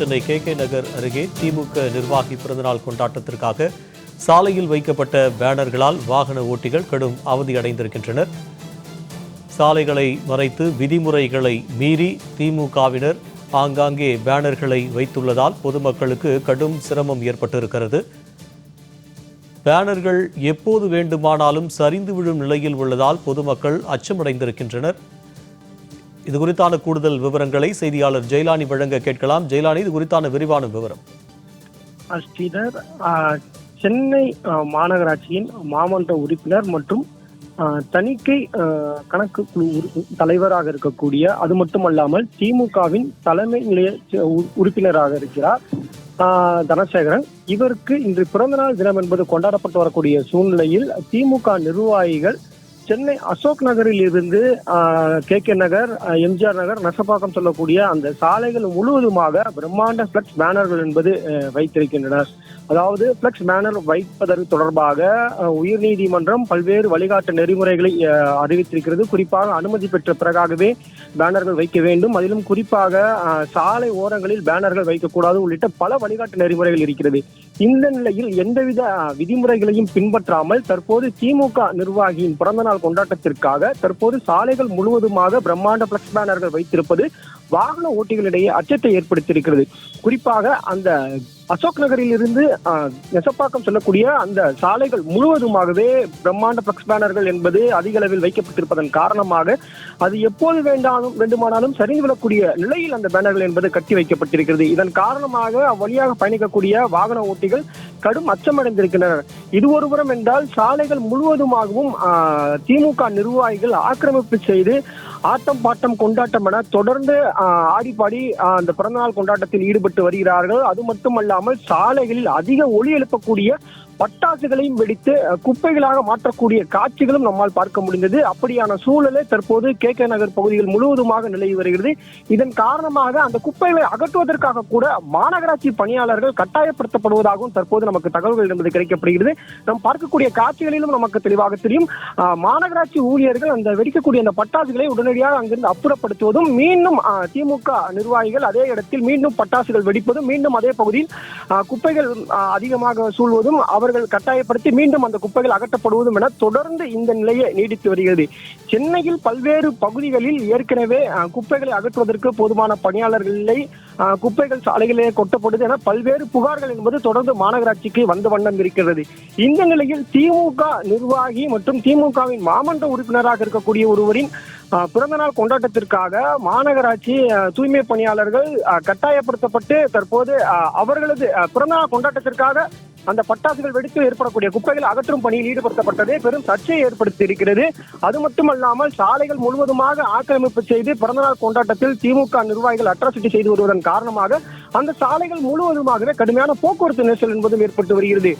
Chennai K K நகர் அருகே திமுக நிர்வாகி பிறந்தநாள் கொண்டாட்டத்திற்காக சாலையில் வைக்கப்பட்ட பேனர்களால் வாகன ஓட்டிகள் கடும் அவதியடைந்திருக்கின்றனர் சாலைகளை மறைத்து விதிமுறைகளை மீறி திமுகவினர் ஆங்காங்கே பேனர்களை வைத்துள்ளதால் பொதுமக்களுக்கு கடும் சிரமம் ஏற்பட்டிருக்கிறது. பேனர்கள் எப்போது வேண்டுமானாலும் சரிந்து விழும் நிலையில் உள்ளதால் பொதுமக்கள் அச்சமடைந்திருக்கின்றனர். இது குறித்தான கூடுதல் விவரங்களை செய்தியாளர் ஜெயலானி வழங்க கேட்கலாம். ஜெயலானி இது குறித்தான விரிவான விவரம். ஸ்ரீதர் சென்னை மாநகராட்சியின் மாமன்ற உறுப்பினர் மற்றும் தணிக்கை கணக்கு குழு தலைவராக இருக்கக்கூடிய அது மட்டுமல்லாமல் திமுகவின் தலைமை நிலைய உ- உறுப்பினராக இருக்கிறார் தனசேகரன். இவருக்கு இன்று பிறந்தநாள் தினம் என்பது கொண்டாடப்பட்டு வரக்கூடிய சூழ்நிலையில் திமுக நிர்வாகிகள் சென்னை அசோக் நகரில் இருந்து K K Nagar MGR Nagar Nesapakkam சொல்லக்கூடிய அந்த சாலைகள் முழுவதுமாக பிரம்மாண்ட பிளக்ஸ் பேனர்கள் என்பது வைத்திருக்கின்றனர் அதாவது பிளக்ஸ் பேனர் வைப்பதற்கு தொடர்பாக உயர்நீதிமன்றம் பல்வேறு வழிகாட்டு நெறிமுறைகளை அறிவித்திருக்கிறது. குறிப்பாக அனுமதி பெற்ற பிறகாகவே பேனர்கள் வைக்க வேண்டும். அதிலும் குறிப்பாக சாலை ஓரங்களில் பேனர்கள் வைக்கக்கூடாது. உள்ளிட்ட பல வழிகாட்டு நெறிமுறைகள் இருக்கிறது. இந்த நிலையில் எந்தவித விதிமுறைகளையும் பின்பற்றாமல் தற்போது திமுக நிர்வாகியின் பிறந்தநாள் கொண்டாட்டத்திற்காக தற்போது சாலைகள் முழுவதுமாக பிரம்மாண்ட பிளக்ஸ் பேனர்கள் வைத்திருப்பது வாகன ஓட்டிகளிடையே அச்சத்தை ஏற்படுத்தியிருக்கிறது. குறிப்பாக அந்த அசோக் நகரில் இருந்து நெசப்பாக்கம் செல்லக்கூடிய அந்த சாலைகள் முழுவதுமாகவே பிரம்மாண்ட பிளக்ஸ் பேனர்கள் என்பது அதிக அளவில் வைக்கப்பட்டிருப்பதன் காரணமாக அது எப்போது வேண்டாலும் வேண்டுமானாலும் சரிந்து விடக்கூடிய நிலையில் அந்த பேனர்கள் என்பது கட்டி வைக்கப்பட்டிருக்கிறது. இதன் காரணமாக அவ்வழியாக பயணிக்கக்கூடிய வாகன ஓட்டிகள் கடும் அச்சமடைந்திருக்கின்றனர். இது ஒருபுறம் என்றால் சாலைகள் முழுவதுமாகவும் ஆஹ், திமுக நிர்வாகிகள் ஆக்கிரமிப்பு செய்து ஆட்டம் பாட்டம் கொண்டாட்டம் என தொடர்ந்து ஆஹ், ஆஹ், அந்த பிறந்தநாள் கொண்டாட்டத்தில் ஈடுபட்டு வருகிறார்கள். அது மட்டுமல்லாமல் சாலைகளில் அதிக ஒளி எழுப்பக்கூடிய பட்டாசுகளையும் வெடித்து குப்பைகளாக மாற்றக்கூடிய காட்சிகளும் நம்மால் பார்க்க முடிந்தது. அப்படியான சூழலே தற்போது கே. கே. நகர் பகுதிகள் முழுவதுமாக நிலவி வருகிறது. இதன் காரணமாக அந்த குப்பைகளை அகற்றுவதற்காக கூட மாநகராட்சி பணியாளர்கள் கட்டாயப்படுத்தப்படுவதாகவும் தற்போது நமக்கு தகவல்கள் என்பது கிடைக்கப்படுகிறது. நாம் பார்க்கக்கூடிய காட்சிகளிலும் நமக்கு தெளிவாக தெரியும். மாநகராட்சி ஊழியர்கள் அந்த வெடிக்கக்கூடிய அந்த பட்டாசுகளை உடனடியாக அங்கிருந்து அப்புறப்படுத்துவதும் மீண்டும் திமுக நிர்வாகிகள் அதே இடத்தில் மீண்டும் பட்டாசுகள் வெடிப்பதும் மீண்டும் அதே பகுதியில் குப்பைகள் அதிகமாக சூழ்வதும் அவர்கள் கட்டாயப்படுத்தி மீண்டும் அந்த குப்பைகள் அகற்றப்படுவதும் என தொடர்ந்து இந்த நிலையை நீடித்து வருகிறது. சென்னையில் பல்வேறு பகுதிகளில் ஏற்கனவே குப்பைகளை அகற்றுவதற்கு போதுமான பணியாளர்கள் இல்லை. குப்பைகள் சாலைகளிலே கொட்டப்படுது என பல்வேறு புகார்கள் என்பது தொடர்ந்து மாநகராட்சிக்கு வந்த வண்ணம் இருக்கிறது. இந்த நிலையில் திமுக நிர்வாகி மற்றும் திமுகவின் மாமன்ற உறுப்பினராக இருக்கக்கூடிய ஒருவரின் பிறந்தநாள் கொண்டாட்டத்திற்காக மாநகராட்சி தூய்மை பணியாளர்கள் கட்டாயப்படுத்தப்பட்டு தற்போது அவர்களது பிறந்தநாள் கொண்டாட்டத்திற்காக அந்த பட்டாசுகள் வெடித்து ஏற்படக்கூடிய குப்பைகளை அகற்றும் பணியில் ஈடுபடுத்தப்பட்டது. பெரும் சர்ச்சையை ஏற்படுத்தி இருக்கிறது அது மட்டுமல்லாமல் சாலைகள் முழுவதுமாக ஆக்கிரமிப்பு செய்து பிறந்தநாள் கொண்டாட்டத்தில் திமுக நிர்வாகிகள் அட்ராசிட்டி செய்து வருவதன் காரணமாக அந்த சாலைகள் முழுவதுமாகவே கடுமையான போக்குவரத்து நெரிசல் என்பதும் ஏற்பட்டு வருகிறது.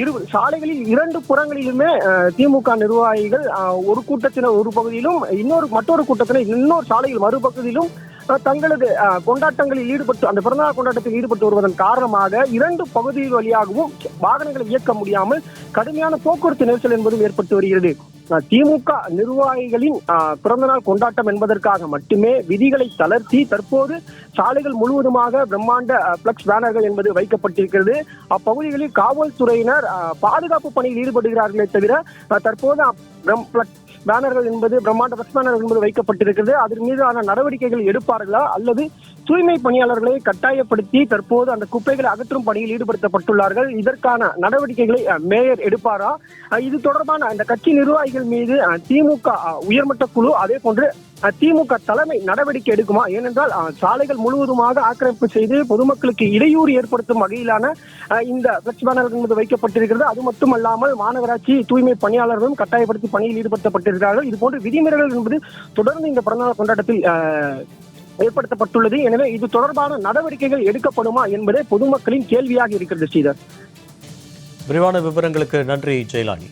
இரு சாலைகளில் இரண்டு புறங்களிலுமே திமுக நிர்வாகிகள் ஒரு கூட்டத்தினர் ஒரு பகுதியிலும் இன்னொரு மற்றொரு கூட்டத்தினர் இன்னொரு சாலையில் மறுபகுதியிலும் தங்களது கொண்டாட்டங்களில் ஈடுபட்டு அந்த பிறந்தநாள் கொண்டாட்டத்தில் ஈடுபட்டு வருவதன் காரணமாக இரண்டு பகுதிகள் வழியாகவும் வாகனங்களை இயக்க முடியாமல் கடுமையான போக்குவரத்து நெரிசல் என்பதும் ஏற்பட்டு வருகிறது. திமுக நிர்வாகிகளின் பிறந்தநாள் கொண்டாட்டம் என்பதற்காக மட்டுமே விதிகளை தளர்த்தி தற்போது சாலைகள் முழுவதுமாக பிரம்மாண்ட பிளக்ஸ் பேனர்கள் என்பது வைக்கப்பட்டிருக்கிறது. அப்பகுதிகளில் காவல்துறையினர் பாதுகாப்பு பணியில் ஈடுபடுகிறார்களே தவிர தற்போது பேனர்கள் என்பது பிரம்மாண்ட பஸ் பேனர்கள் என்பது வைக்கப்பட்டிருக்கிறது. அதன் மீதான நடவடிக்கைகள் எடுப்பார்களா? அல்லது தூய்மை பணியாளர்களை கட்டாயப்படுத்தி தற்போது அந்த குப்பைகளை அகற்றும் பணியில் ஈடுபடுத்தப்பட்டுள்ளார்கள். இதற்கான நடவடிக்கைகளை மேயர் எடுப்பாரா? இது தொடர்பான அந்த கட்சி நிர்வாகிகள் மீது திமுக உயர்மட்ட குழு அதே போன்று திமுக தலைமை நடவடிக்கை எடுக்குமா? ஏனென்றால் சாலைகள் முழுவதுமாக ஆக்கிரமிப்பு செய்து பொதுமக்களுக்கு இடையூறு ஏற்படுத்தும் வகையிலான அஹ், இந்த பிளக்ஸ் பேனர்கள் என்பது வைக்கப்பட்டிருக்கிறது. அது மட்டுமல்லாமல் மாநகராட்சி தூய்மை பணியாளர்களும் கட்டாயப்படுத்தி பணியில் ஈடுபடுத்தப்பட்டிருக்கிறார்கள். இது போன்ற விதிமுறைகள் என்பது தொடர்ந்து இந்த பிறந்தநாள் கொண்டாட்டத்தில் அஹ், ஏற்படுத்தப்பட்டுள்ளது. எனவே இது தொடர்பான நடவடிக்கைகள் எடுக்கப்படுமா என்பதே பொதுமக்களின் கேள்வியாக இருக்கிறது ஸ்ரீதர். விரிவான விவரங்களுக்கு நன்றி ஜெயலானி.